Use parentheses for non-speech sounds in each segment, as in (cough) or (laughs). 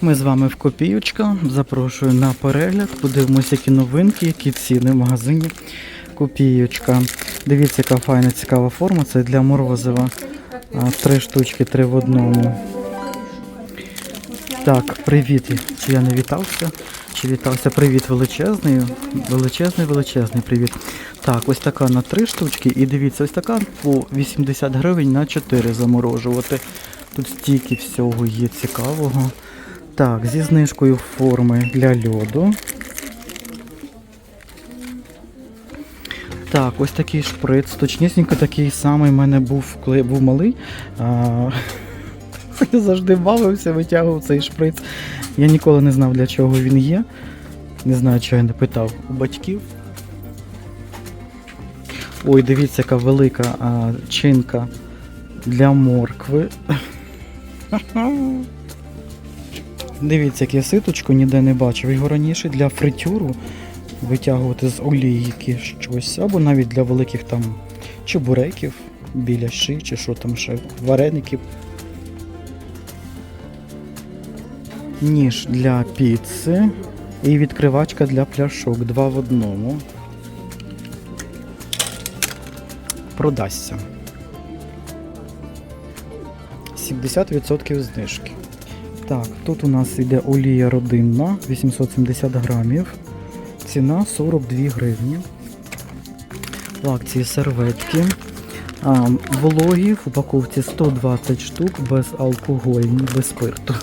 Ми з вами в Копіючка. Запрошую на перегляд. Подивимося, які новинки, які ціни в магазині Копіючка. Дивіться, яка файна цікава форма. Це для морозива. Три штучки, три в одному. Так, привіт. Чи я не вітався? Чи вітався? Привіт величезний. Величезний, величезний привіт. Так, ось така на три штучки. І дивіться, ось така по 80 гривень на 4 заморожувати. Тут стільки всього є цікавого. Так, зі знижкою форми для льоду. Так, ось такий шприц. Точнісінько такий самий в мене був, коли я був малий. (laughs) Я завжди бавився, витягував цей шприц. Я ніколи не знав, для чого він є. Не знаю, чого я не питав у батьків. Ой, дивіться, яка велика а, чинка для моркви. (laughs) Дивіться, як я ситочку ніде не бачив. Його раніше для фритюру витягувати з олійки щось, або навіть для великих там чебуреків, біляши, чи що там ще, вареників. Ніж для піци і відкривачка для пляшок. Два в одному. Продасться. 70% знижки. Так, тут у нас йде олія родинна 870 грамів. Ціна 42 гривні. В акції серветки. А, вологі в упаковці 120 штук безалкогольні, без спирту.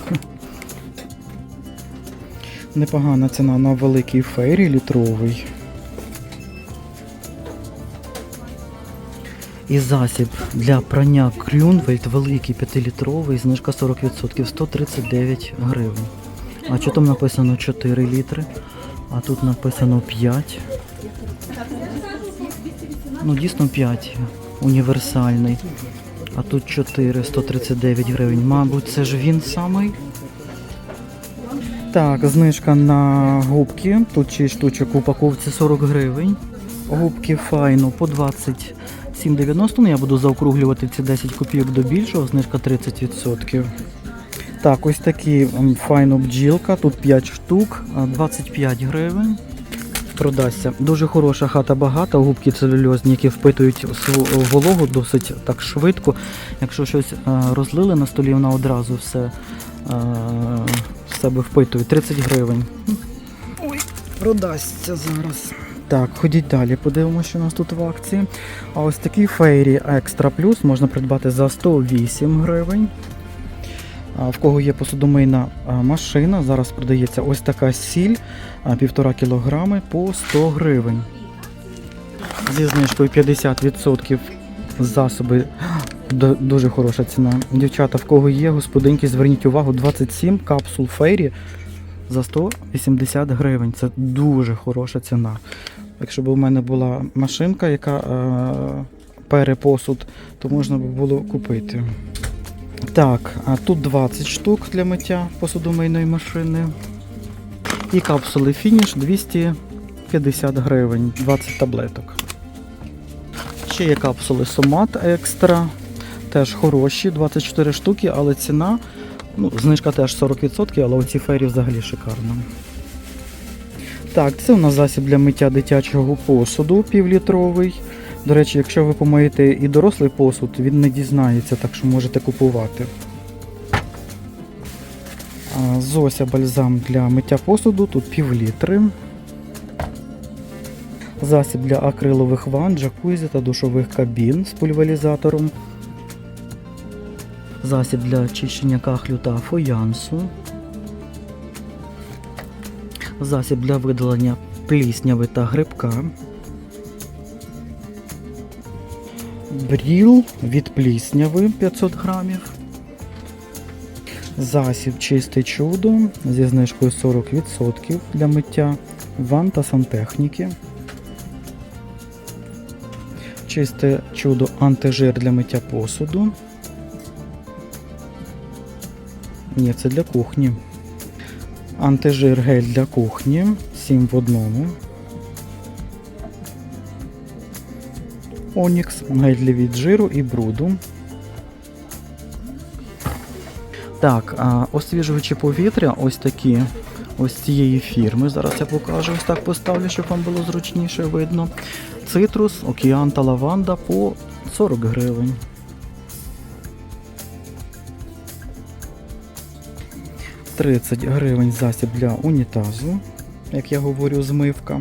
Непогана ціна на великий фейрі літровий. І засіб для прання Крюнвельд великий 5-літровий, знижка 40%, 139 гривень. А що там написано 4 літри? А тут написано 5. Ну, дійсно 5. Універсальний. А тут 4, 139 гривень. Мабуть, це ж він самий. Так, знижка на губки. Тут 6 штучок в упаковці 40 гривень. Губки файно по 27,90. Ну, я буду заокруглювати ці 10 копійок до більшого, знижка 30%. Так, ось такі файно бджілка. Тут 5 штук, 25 гривень. Продасться. Дуже хороша хата багата, губки целюльозні, які впитують свою вологу досить так швидко. Якщо щось розлили на столі, вона одразу все в себе впитує. 30 гривень. Ой, продасться зараз. Так, ходіть далі, подивимося, що у нас тут в акції. А ось такий фейрі Екстра Плюс можна придбати за 108 гривень. В кого є посудомийна машина, зараз продається ось така сіль 1,5 кілограми по 100 гривень. Зі знижкою 50% засоби. Дуже хороша ціна. Дівчата, в кого є, господинки, зверніть увагу, 27 капсул фейрі за 180 гривень. Це дуже хороша ціна. Якщо б у мене була машинка, яка е, пере посуд, то можна б було купити. Так, а тут 20 штук для миття посудомийної машини. І капсули фініш 250 гривень, 20 таблеток. Ще є капсули Сомат Екстра. Теж хороші, 24 штуки, але ціна, ну, знижка теж 40%, але оці фері взагалі шикарно. Так, це у нас засіб для миття дитячого посуду півлітровий. До речі, якщо ви помиєте і дорослий посуд, він не дізнається, так що можете купувати. Зося бальзам для миття посуду, тут пів літри. Засіб для акрилових ванн, джакузі та душових кабін з пульверізатором. Засіб для очищення кахлю та фоянсу. Засіб для видалення плісняви та грибка. Бріл від плісняви 500 грамів. Засіб чисте чудо зі знижкою 40% для миття ванн та сантехніки. Чисте чудо антижир для миття посуду. Ні, це для кухні. Антижир гель для кухні. 7 в одному. Онікс, гель від жиру і бруду. Так, освіжувачі повітря ось такі. Ось цієї фірми. Зараз я покажу. Ось так поставлю, щоб вам було зручніше видно. Цитрус, океан та лаванда по 40 гривень. Тридцять гривень засіб для унітазу, як я говорю, змивка.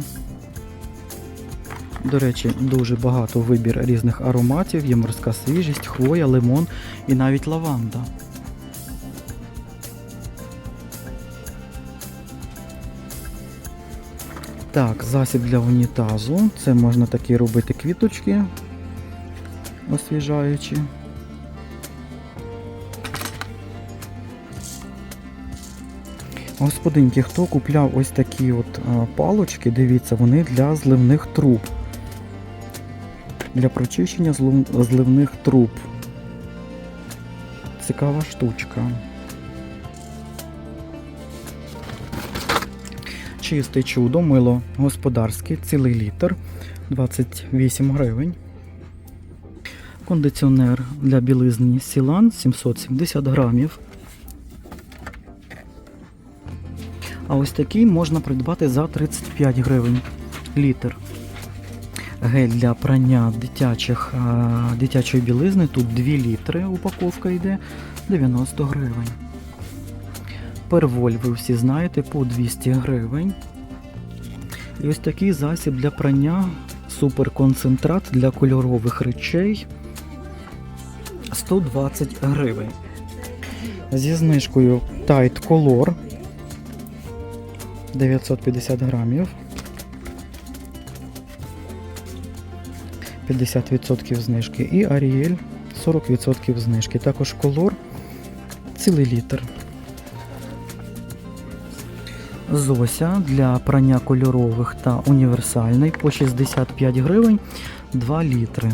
До речі, дуже багато вибір різних ароматів, є морська свіжість, хвоя, лимон і навіть лаванда. Так, засіб для унітазу. Це можна такі робити квіточки освіжаючі. Господинки, хто купляв ось такі от палочки, дивіться, вони для зливних труб. Для прочищення зливних труб. Цікава штучка. Чисте чудо, мило господарське, цілий літр, 28 гривень. Кондиціонер для білизні Сілан 770 грамів. А ось такий можна придбати за 35 гривень літр. Гель для прання дитячих, дитячої білизни. Тут 2 літри упаковка йде 90 гривень. Перволь ви всі знаєте по 200 гривень. І ось такий засіб для прання, суперконцентрат для кольорових речей 120 гривень. Зі знижкою Tide Color 950 грамів. 50% знижки. І Ariel 40% знижки. Також Color цілий літр. Зося для прання кольорових та універсальний по 65 гривень 2 літри.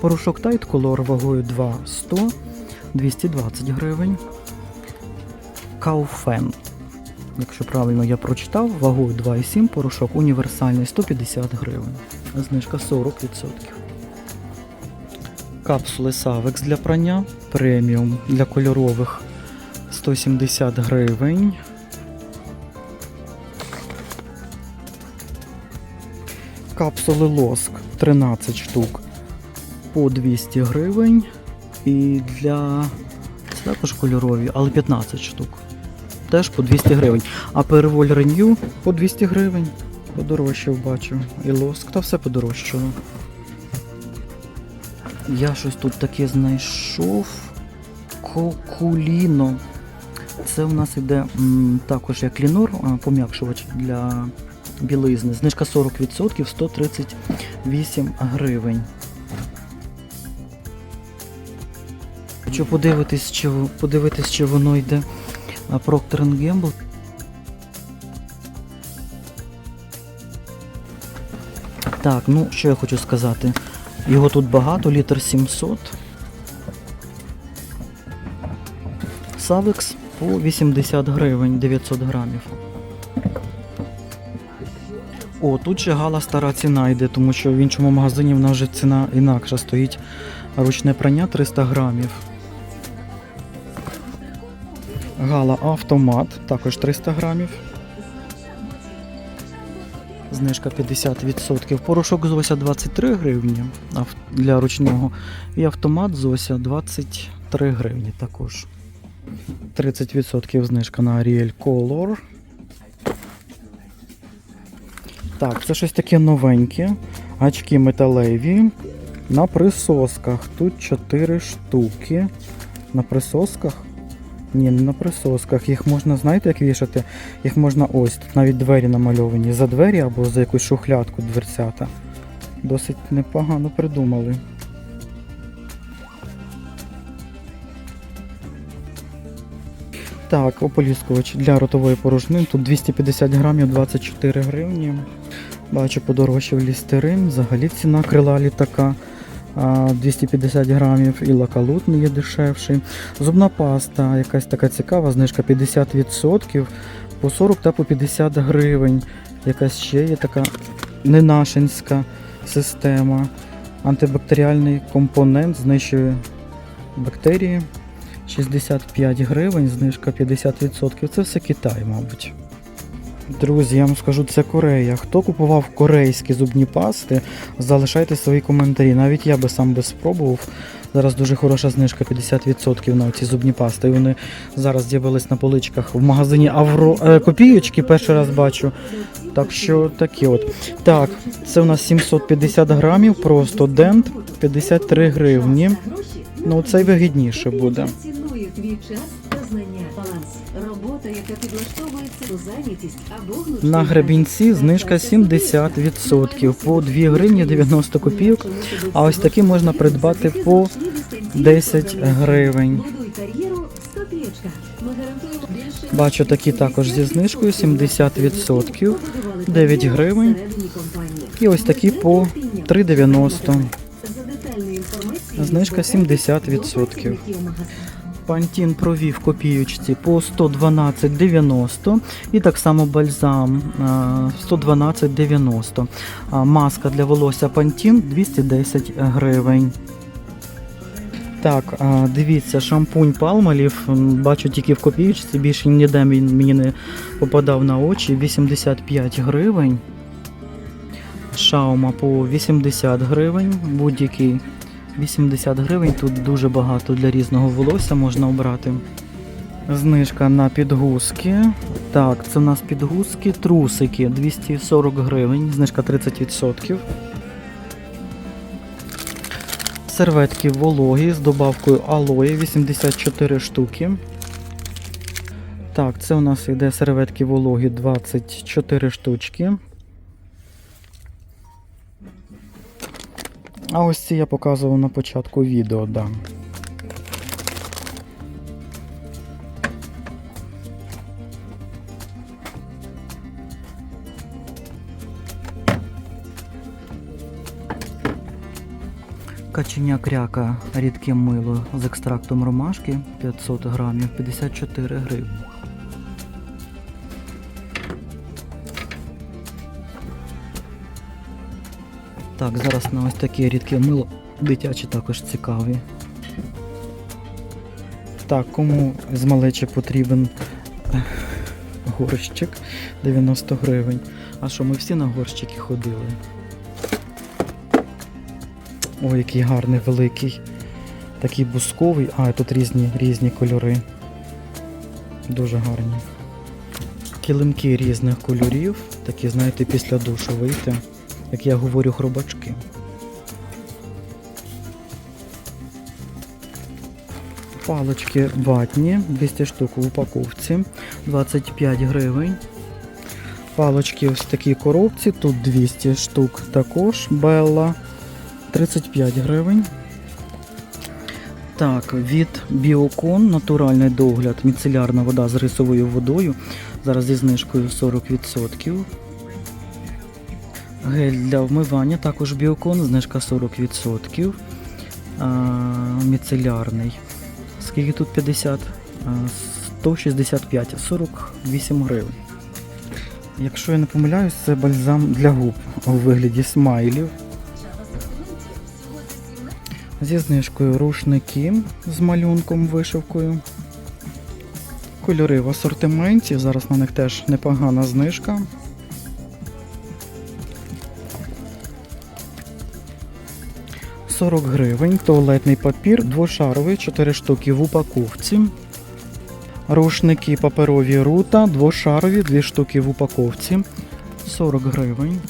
Порошок Tide Color вагою 2,100 220 гривень. Кауфен. Якщо правильно я прочитав, вагою 2,7 порошок універсальний 150 гривень. Знижка 40%. Капсули Savex для прання преміум для кольорових 170 гривень. Капсули лоск 13 штук по 200 гривень. І для це також кольорові, але 15 штук. Теж по 200 гривень. А переволь Renew по 200 гривень. Подорожчав, бачу. І лоск, та все подорожчало. Я щось тут таке знайшов. Кокуліно. Це у нас іде м, також як лінор, пом'якшувач для білизни. Знижка 40%, 138 гривень. Хочу подивитись, чи, подивитись, чи воно йде Procter Gamble. Так, ну що я хочу сказати. Його тут багато, літр 700. Савекс по 80 гривень 900 грамів. О, тут же гала стара ціна йде, тому що в іншому магазині в нас вже ціна інакша стоїть. Ручне прання 300 грамів. Гала автомат, також 300 грамів. Знижка 50%. Порошок Зося 23 гривні для ручного. І автомат Зося 23 гривні також. 30% знижка на Ariel Color. Так, це щось таке новеньке. Очки металеві. На присосках. Тут 4 штуки. На присосках? Ні, не на присосках. Їх можна, знаєте, як вішати? Їх можна ось. Тут навіть двері намальовані. За двері або за якусь шухлядку дверцята. Досить непогано придумали. Так, ополіскувач для ротової порожнини. Тут 250 грамів 24 гривні. Бачу, подорожчав лістерин. Взагалі ціна крила літака 250 грамів і лакалут не є дешевший. Зубна паста, якась така цікава, знижка 50% по 40 та по 50 гривень. Якась ще є така ненашинська система. Антибактеріальний компонент знищує бактерії. 65 гривень, знижка 50%. Це все Китай, мабуть. Друзі, я вам скажу, це Корея. Хто купував корейські зубні пасти, залишайте свої коментарі. Навіть я би сам би спробував. Зараз дуже хороша знижка 50% на ці зубні пасти. І вони зараз з'явились на поличках в магазині Авро е, копійочки. Перший раз бачу. Так що такі от. Так, це у нас 750 грамів, просто дент 53 гривні. Ну, цей вигідніше буде. На гребінці знижка 70% по 2 гривні 90 копійок. А ось такі можна придбати по 10 гривень. Бачу такі також зі знижкою 70%. 9 гривень. І ось такі по 3,90. Знижка 70%. Пантін провів копійочці по 112,90 і так само бальзам 112,90. А, Маска для волосся Пантін 210 гривень. Так, дивіться, шампунь Палмалів, бачу тільки в копійочці, більше ніде він мені не попадав на очі. 85 гривень. Шаума по 80 гривень, будь-який 80 гривень. Тут дуже багато для різного волосся можна обрати. Знижка на підгузки. Так, це у нас підгузки, трусики 240 гривень, знижка 30%. Серветки вологі з добавкою алої 84 штуки. Так, це у нас йде серветки вологі 24 штучки. А ось ці я показував на початку відео, да. Каченя кряка рідке мило з екстрактом ромашки 500 грамів 54 гривні. Так, зараз на ось таке рідке мило дитячі також цікаві. Так, кому з малечі потрібен е, горщик 90 гривень. А що, ми всі на горщики ходили? Ой, який гарний, великий. Такий бусковий. А, тут різні, різні кольори. Дуже гарні. Килимки різних кольорів. Такі, знаєте, після душу вийти. Як я говорю, хробачки. Палочки ватні, 200 штук в упаковці, 25 гривень. Палочки в такій коробці, тут 200 штук також, Белла, 35 гривень. Так, від Біокон натуральний догляд, міцелярна вода з рисовою водою. Зараз зі знижкою 40%. Гель для вмивання, також біокон, знижка 40%. А, міцелярний. Скільки тут 50? А, 165, 48 гривень. Якщо я не помиляюсь, це бальзам для губ у вигляді смайлів. Зі знижкою рушники з малюнком вишивкою. Кольори в асортименті. Зараз на них теж непогана знижка. – 40 гривень. Туалетний папір двошаровий, 4 штуки в упаковці. Рушники паперові рута, двошарові, 2 штуки в упаковці. 40 гривень.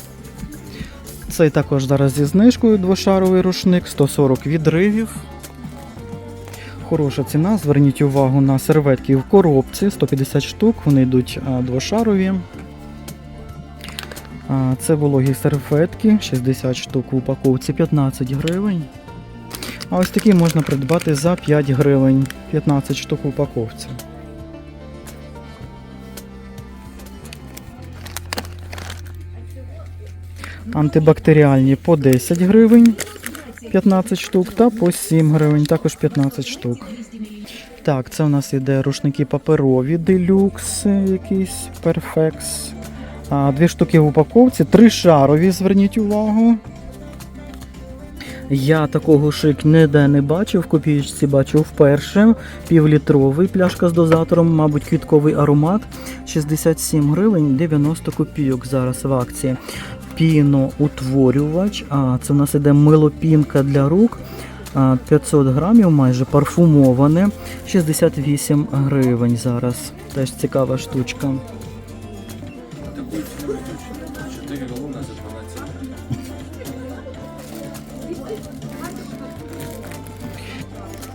Цей також зараз зі знижкою двошаровий рушник, 140 відривів. Хороша ціна. Зверніть увагу на серветки в коробці, 150 штук, вони йдуть двошарові. Це вологі серветки, 60 штук в упаковці, 15 гривень. А ось такі можна придбати за 5 гривень, 15 штук в упаковці. Антибактеріальні по 10 гривень 15 штук та по 7 гривень, також 15 штук. Так, це у нас іде рушники паперові, делюкс, якийсь перфекс. Дві штуки в упаковці, три шарові, зверніть увагу. Я такого шик ніде не бачив, в копієчці бачив вперше. Півлітровий пляшка з дозатором, мабуть, квітковий аромат. 67 гривень 90 копійок зараз в акції. Піноутворювач. А це в нас іде милопінка для рук. 500 грамів, майже парфумоване. 68 гривень зараз. Теж цікава штучка.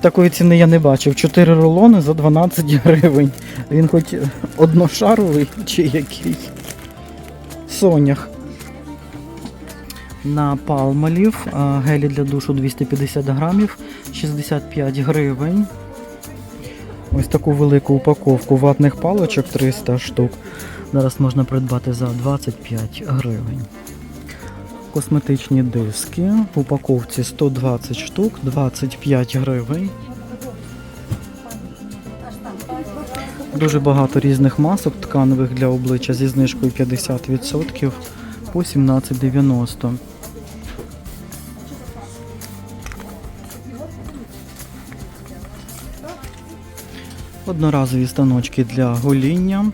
Такої ціни я не бачив. 4 рулони за 12 гривень. Він хоч одношаровий чи який. Сонях. На палмалів гелі для душу 250 грамів, 65 гривень. Ось таку велику упаковку ватних палочок 300 штук. Зараз можна придбати за 25 гривень. Косметичні диски в упаковці 120 штук, 25 гривень. Дуже багато різних масок тканевих для обличчя зі знижкою 50% по 17,90. Одноразові станочки для гоління.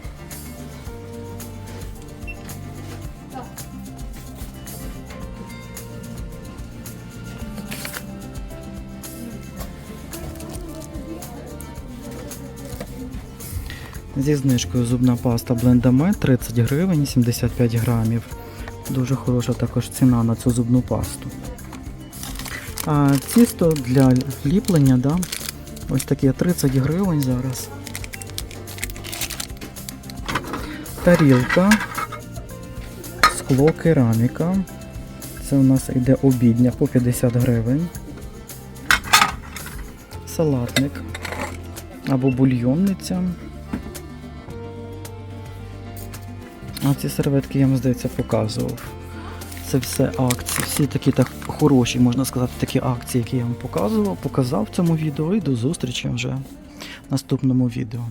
Зі знижкою зубна паста Blendame 30 гривень 75 грамів. Дуже хороша також ціна на цю зубну пасту. А тісто для ліплення, да, ось таке 30 гривень зараз. Тарілка, скло, кераміка. Це у нас йде обідня по 50 гривень. Салатник або бульйонниця. А ці серветки я вам здається показував. Це все акції, всі такі так хороші, можна сказати, такі акції, які я вам показував, показав в цьому відео. І до зустрічі вже в наступному відео.